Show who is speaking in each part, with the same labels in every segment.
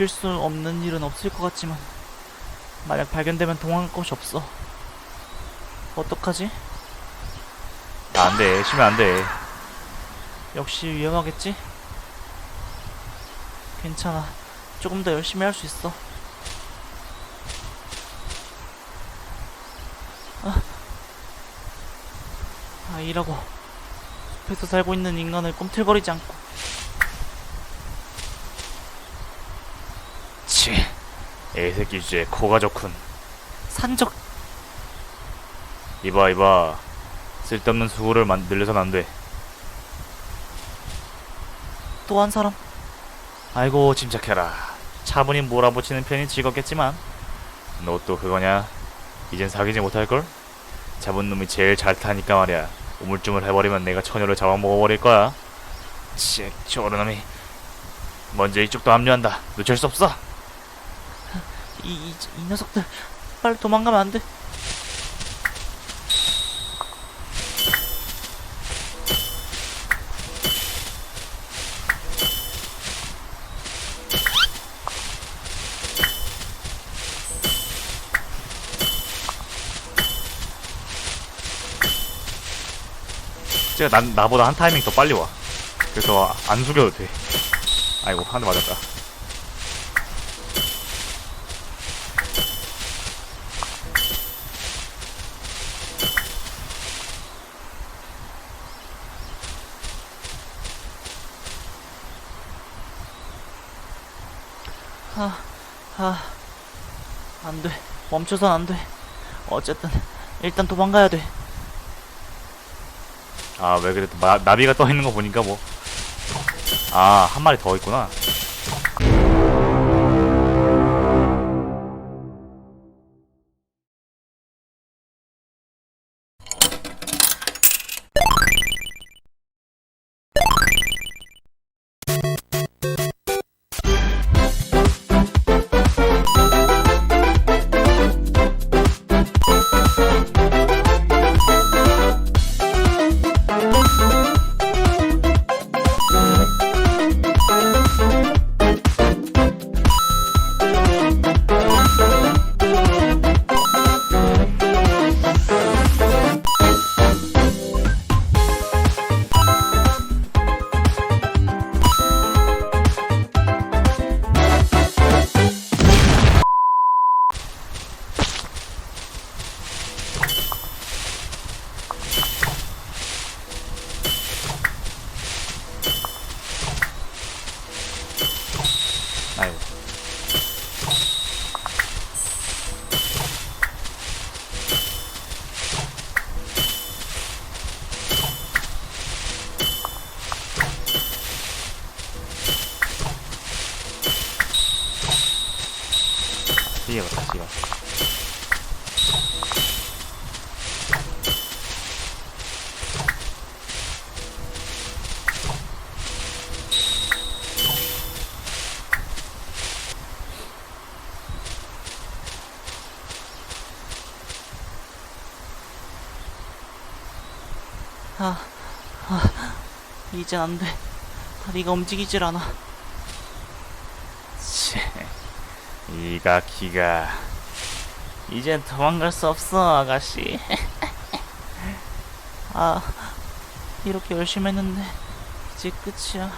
Speaker 1: 쉴수 없는 일은 없을 것 같지만 만약 발견되면 도망갈 곳이 없어. 어떡하지?
Speaker 2: 아, 안 돼. 쉬면 안 돼.
Speaker 1: 역시 위험하겠지? 괜찮아. 조금 더 열심히 할 수 있어. 아, 아 이라고 숲에서 살고 있는 인간을 꿈틀거리지 않고
Speaker 2: 치. 애새끼 주제 코가 좋군.
Speaker 1: 산적
Speaker 2: 이봐, 이봐. 쓸데없는 수고를 만, 늘려서는 안 돼.
Speaker 1: 또 한 사람
Speaker 2: 아이고, 침착해라. 차분히 몰아붙이는 편이 즐겁겠지만, 너 또 그거냐? 이젠 사귀지 못할걸? 잡은 놈이 제일 잘 타니까 말이야. 우물쭈물 해버리면 내가 처녀를 잡아먹어버릴 거야. 치, 저런 놈이. 먼저 이쪽도 합류한다. 놓칠 수 없어.
Speaker 1: 이, 이, 이 녀석들 빨리 도망가면 안 돼.
Speaker 2: 쟤가 난, 나보다 한 타이밍 더 빨리 와. 그래서 안 숙여도 돼. 아이고, 한 대 맞았다.
Speaker 1: 아, 아, 안 돼. 멈춰선 안 돼. 어쨌든 일단 도망가야 돼.
Speaker 2: 아, 왜 그래? 나, 나비가 떠 있는 거 보니까 뭐. 아, 한 마리 더 있구나.
Speaker 1: 이젠 안 돼. 다리가 움직이질 않아.
Speaker 2: 치, 이가 기가.
Speaker 1: 이젠 도망갈 수 없어, 아가씨. 아, 이렇게 열심히 했는데, 이제 끝이야.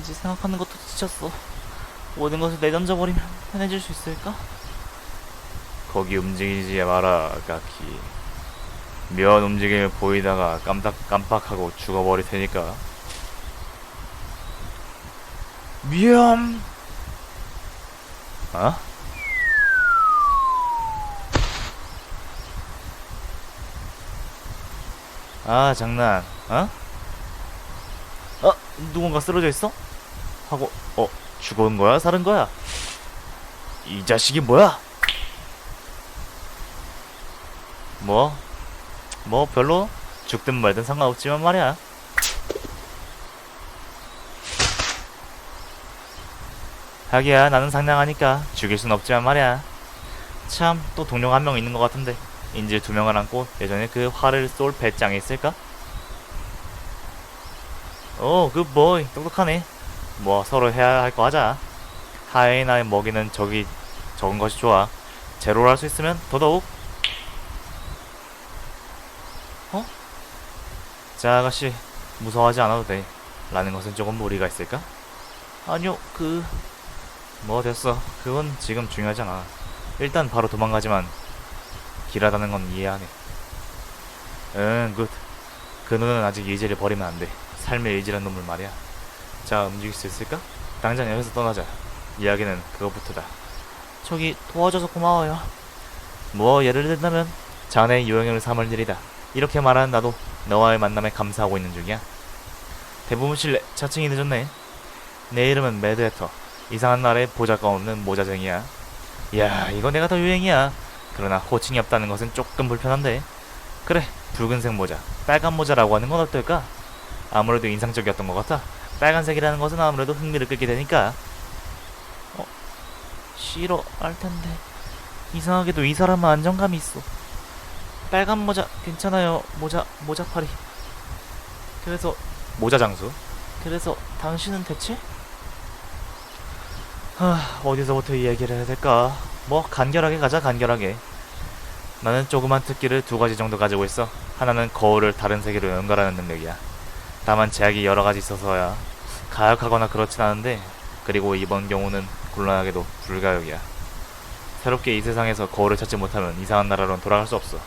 Speaker 1: 이제 생각하는 것도 지쳤어. 모든 것을 내던져 버리면 편해질 수 있을까?
Speaker 2: 거기 움직이지 마라, 가키. 면 움직임이 보이다가 깜빡, 깜빡하고 죽어버릴 테니까.
Speaker 1: 위험!
Speaker 2: 어? 아, 장난. 어? 어? 누군가 쓰러져 있어? 하고, 어, 죽은 거야? 살은 거야? 이 자식이 뭐야? 뭐? 뭐, 별로? 죽든 말든 상관없지만 말이야. 하기야, 나는 상냥하니까 죽일 순 없지만 말이야. 참, 또 동료가 한 명 있는 것 같은데. 인질 두 명을 안고 예전에 그 화를 쏠 배짱이 있을까? 오, 굿보이. 똑똑하네. 뭐 서로 해야 할 거 하자. 하이에나의 먹이는 적이 적은 것이 좋아. 제로를 할 수 있으면 더더욱. 자, 아가씨. 무서워하지 않아도 돼. 라는 것은 조금 무리가 있을까?
Speaker 1: 아니요, 그
Speaker 2: 뭐 됐어. 그건 지금 중요하지 않아. 일단 바로 도망가지만 길하다는 건 이해하네. 응, 굿. 그 놈은 아직 의지를 버리면 안 돼. 삶의 의지란 놈을 말이야. 자, 움직일 수 있을까? 당장 여기서 떠나자. 이야기는 그것부터다.
Speaker 1: 저기 도와줘서 고마워요.
Speaker 2: 뭐 예를 들자면 자네 유형을 삼을 일이다. 이렇게 말하는 나도 너와의 만남에 감사하고 있는 중이야. 대부분 실례, 차칭이 늦었네. 내 이름은 매드헤터. 이상한 날에 보잘것 없는 모자쟁이야. 이야, 이거 내가 더 유행이야. 그러나 호칭이 없다는 것은 조금 불편한데. 그래, 붉은색 모자, 빨간 모자라고 하는 건 어떨까? 아무래도 인상적이었던 것 같아. 빨간색이라는 것은 아무래도 흥미를 끌게 되니까.
Speaker 1: 싫어 할 텐데 이상하게도 이 사람은 안정감이 있어. 빨간 모자 괜찮아요. 모자 모자파리. 그래서
Speaker 2: 모자 장수.
Speaker 1: 그래서 당신은 대체?
Speaker 2: 하, 어디서부터 이야기를 해야 될까? 뭐 간결하게 가자 간결하게. 나는 조그만 특기를 두 가지 정도 가지고 있어. 하나는 거울을 다른 세계로 연결하는 능력이야. 다만 제약이 여러 가지 있어서야 가역하거나 그렇진 않은데 그리고 이번 경우는 곤란하게도 불가역이야. 새롭게 이 세상에서 거울을 찾지 못하면 이상한 나라로는 돌아갈 수 없어.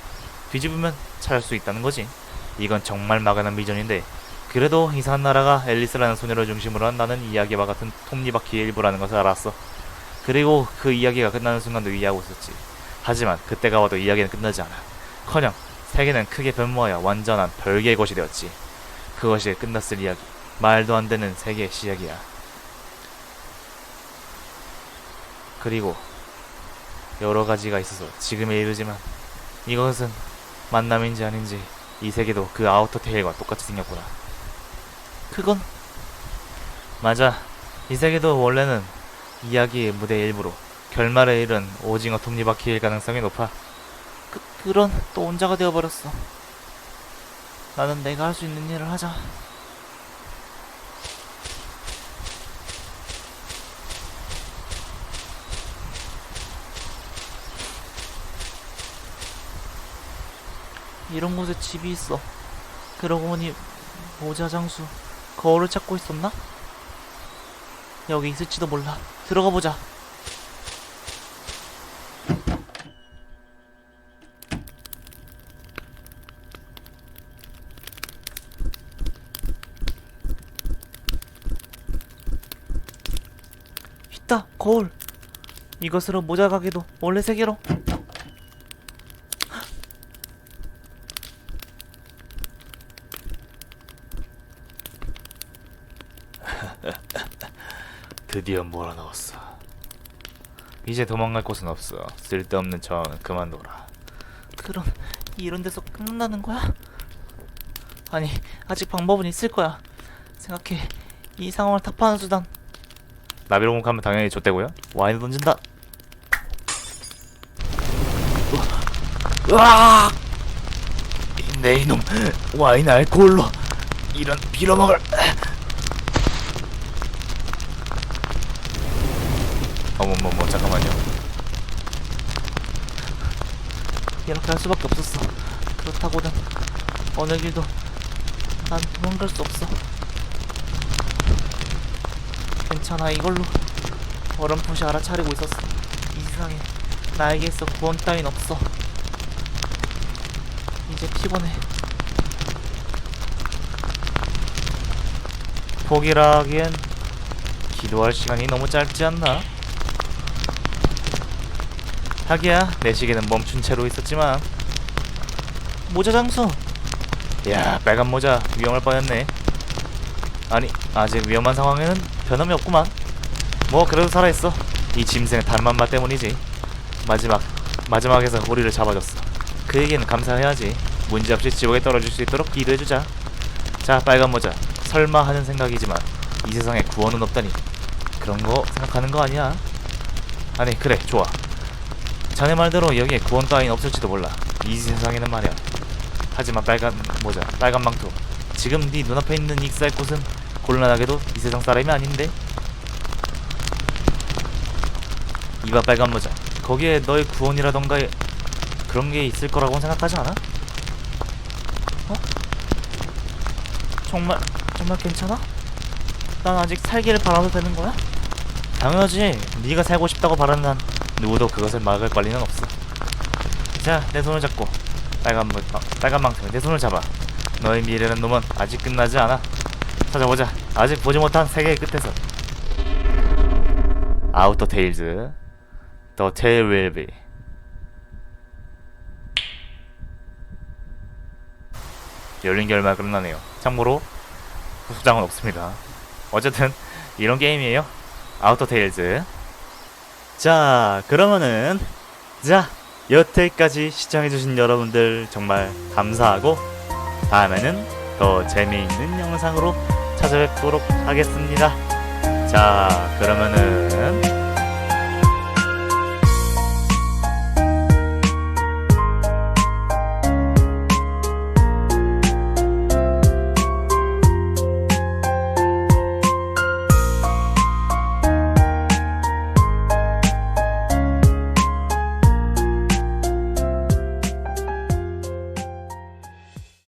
Speaker 2: 뒤집으면 찾을 수 있다는 거지. 이건 정말 막연한 비전인데 그래도 이상한 나라가 앨리스라는 소녀를 중심으로 한 나는 이야기와 같은 톱니바퀴의 일부라는 것을 알았어. 그리고 그 이야기가 끝나는 순간도 이해하고 있었지. 하지만 그때가 와도 이야기는 끝나지 않아. 커녕 세계는 크게 변모하여 완전한 별개의 것이 되었지. 그것이 끝났을 이야기. 말도 안 되는 세계의 시작이야. 그리고 여러 가지가 있어서 지금에 이르지만 이것은 만남인지 아닌지 이 세계도 그 아우터 테일과 똑같이 생겼구나.
Speaker 1: 그건
Speaker 2: 맞아. 이 세계도 원래는 이야기의 무대 일부로 결말에 이른 오징어 톱니바퀴일 가능성이 높아.
Speaker 1: 그 그런 또 혼자가 되어버렸어. 나는 내가 할 수 있는 일을 하자. 이런 곳에 집이 있어. 그러고 보니 모자 장수 거울을 찾고 있었나? 여기 있을지도 몰라. 들어가 보자. 있다 거울. 이것으로 모자 가게도 원래 세계로.
Speaker 2: 드디어 몰아넣었어. 이제 도망갈 곳은 없어. 쓸데없는 저항은 그만둬라.
Speaker 1: 그럼 이런 데서 끝나는 거야? 아니 아직 방법은 있을 거야. 생각해 이 상황을 타파하는 수단.
Speaker 2: 나비로 공하면 당연히 좆대고요.
Speaker 1: 와인을 던진다. 으악!
Speaker 2: 내 이놈 와인 알코올로 이런 빌어먹을. 어머머머 잠깐만요.
Speaker 1: 이렇게 할 수밖에 없었어. 그렇다고는 어느 길도 난 도망갈 수 없어. 괜찮아 이걸로 어렴풋이 알아차리고 있었어. 이 세상에 나에게서 구원 따윈 없어. 이제 피곤해.
Speaker 2: 포기라 하기엔 기도할 시간이 너무 짧지 않나? 하기야 내 시계는 멈춘 채로 있었지만
Speaker 1: 모자 장수.
Speaker 2: 야 빨간 모자 위험할 뻔했네. 아니 아직 위험한 상황에는 변함이 없구만. 뭐 그래도 살아있어. 이 짐승의 단맛 맛 때문이지. 마지막 마지막에서 우리를 잡아줬어. 그에게는 감사해야지. 문제없이 지옥에 떨어질 수 있도록 기도해주자. 자 빨간 모자. 설마 하는 생각이지만 이 세상에 구원은 없다니. 그런 거 생각하는 거 아니야? 아니 그래 좋아 자네 말대로 여기에 구원 따윈 없을지도 몰라 이 세상에는 말이야 하지만 빨간 모자, 빨간 망토.
Speaker 1: 지금 네 눈앞에 있는 익사의 꽃은 곤란하게도 이 세상 사람이 아닌데 이봐 빨간 모자 거기에 너의 구원이라던가 그런 게 있을 거라고 생각하지 않아? 어? 정말 정말 괜찮아? 난 아직 살기를 바라도 되는 거야? 당연하지 네가 살고 싶다고 바라는 한 누구도 그것을 막을 권리는 없어. 자 내 손을 잡고 빨간 모, 어, 빨간 망토 내 손을 잡아. 너의 미래라는 놈은 아직 끝나지 않아. 찾아보자. 아직 보지 못한 세계의 끝에서. 아우터 테일즈 The Tale Will Be. 열린 결말 끝나네요. 참고로 후속장은 없습니다. 어쨌든 이런 게임이에요. 아우터 테일즈 자 그러면은 자 여태까지 시청해주신 여러분들 정말 감사하고 다음에는 더 재미있는 영상으로 찾아뵙도록 하겠습니다. 자 그러면은